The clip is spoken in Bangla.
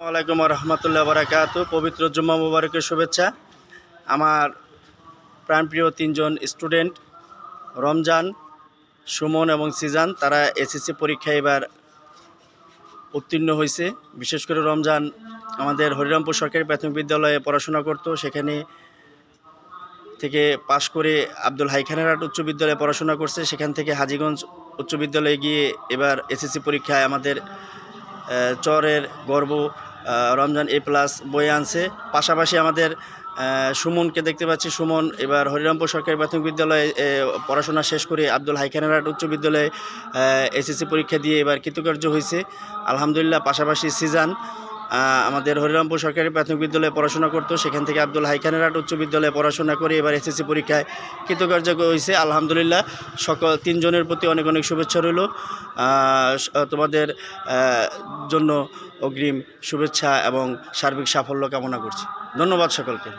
আলাইকুম রহমতুল্লাহ বারাকাত পবিত্র জুম্মা মুবারকের শুভেচ্ছা। আমার প্রাণপ্রিয় তিনজন স্টুডেন্ট, রমজান, সুমন এবং সিজান, তারা এসএসসি পরীক্ষায় এবার উত্তীর্ণ হয়েছে বিশেষ করে রমজান আমাদের হরিরামপুর সরকারি প্রাথমিক বিদ্যালয়ে পড়াশোনা করত। সেখানে থেকে পাশ করে আব্দুল হাইখানারহাট উচ্চ বিদ্যালয়ে পড়াশোনা করছে। সেখান থেকে হাজীগঞ্জ উচ্চ বিদ্যালয়ে গিয়ে এবার এসএসসি পরীক্ষায় আমাদের চরের গর্ব রমজান এ প্লাস বয়ে আনছে। পাশাপাশি আমাদের সুমনকে দেখতে পাচ্ছি। সুমন এবার হরিরামপুর সরকারি প্রাথমিক বিদ্যালয়ে পড়াশোনা শেষ করে আব্দুল হাইখানারহাট উচ্চ বিদ্যালয়ে এসএসসি পরীক্ষা দিয়ে এবার কৃতকার্য হয়েছে। আলহামদুলিল্লাহ, পাশাপাশি সিজান আমাদের হরিরামপুর সরকারি প্রাথমিক বিদ্যালয়ে পড়াশোনা করতো। সেখান থেকে আব্দুল হাইখানারহাট উচ্চ বিদ্যালয়ে পড়াশোনা করে এবার এসএসসি পরীক্ষায় কৃতকার্য হয়েছে। আলহামদুলিল্লাহ, সকল তিনজনের প্রতি অনেক অনেক শুভেচ্ছা রইল। তোমাদের জন্য অগ্রিম শুভেচ্ছা এবং সার্বিক সাফল্য কামনা করছি। ধন্যবাদ সকলকে।